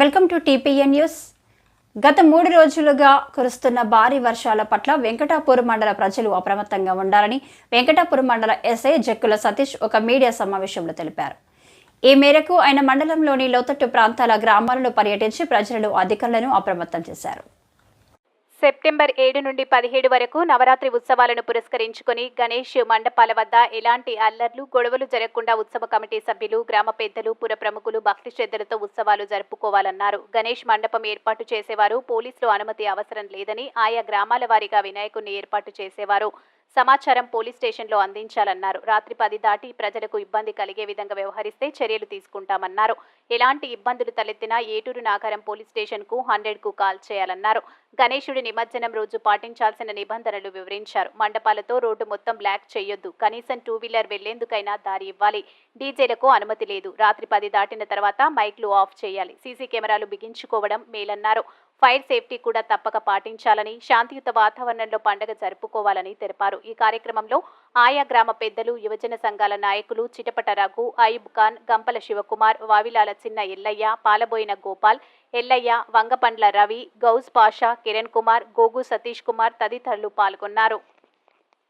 Welcome to TPN news. గత మూడు రోజులుగా కురుస్తున్న భారీ వర్షాల పట్ల వెంకటాపురం మండల ప్రజలు అప్రమత్తంగా ఉండాలని వెంకటాపురం మండల ఎస్ఐ జక్కుల సతీష్ ఒక మీడియా సమావేశంలో తెలిపారు. ఈ మేరకు ఆయన మండలంలోని లోతట్టు ప్రాంతాల గ్రామాలను పర్యటించి ప్రజలను అధికారులను అప్రమత్తం చేశారు. సెప్టెంబర్ ఏడు నుండి పదిహేడు వరకు నవరాత్రి ఉత్సవాలను పురస్కరించుకుని గణేష్ మండపాల వద్ద ఎలాంటి అల్లర్లు గొడవలు జరగకుండా ఉత్సవ కమిటీ సభ్యులు గ్రామ పెద్దలు పుర ప్రముఖులు భక్తి శ్రద్ధలతో ఉత్సవాలు జరుపుకోవాలన్నారు. గణేష్ మండపం ఏర్పాటు చేసేవారు పోలీసులు అనుమతి అవసరం లేదని ఆయా గ్రామాల వారీగా వినాయకుడిని ఏర్పాటు చేసేవారు. సమాచారం పోలీస్ స్టేషన్లో అందించాలన్నారు. రాత్రి పది దాటి ప్రజలకు ఇబ్బంది కలిగే విధంగా వ్యవహరిస్తే చర్యలు తీసుకుంటామన్నారు. ఎలాంటి ఇబ్బందులు తలెత్తినా ఏటూరు నాగారం పోలీస్ స్టేషన్కు హండ్రెడ్కు కాల్ చేయాలన్నారు. గణేశుడి నిమజ్జనం రోజు పాటించాల్సిన నిబంధనలు వివరించారు. మండపాలతో రోడ్డు మొత్తం బ్లాక్ చేయొద్దు. కనీసం టూ వీలర్ వెళ్ళేందుకైనా దారి ఇవ్వాలి. డీజేలకు అనుమతి లేదు. రాత్రి పది దాటిన తర్వాత మైక్లు ఆఫ్ చేయాలి. సీసీ కెమెరాలు బిగించుకోవడం మేలన్నారు. ఫైర్ సేఫ్టీ కూడా తప్పక పాటించాలని శాంతియుత వాతావరణంలో పండుగ జరుపుకోవాలని తెలిపారు. ఈ కార్యక్రమంలో ఆయా గ్రామ పెద్దలు యువజన సంఘాల నాయకులు చిటపట రఘు అయూబ్ ఖాన్ గంపల శివకుమార్ వావిలాల చిన్న ఎల్లయ్య పాలబోయిన గోపాల్ ఎల్లయ్య వంగపండ్ల రవి గౌస్ పాషా కిరణ్ కుమార్ గోగు సతీష్ కుమార్ తదితరులు పాల్గొన్నారు.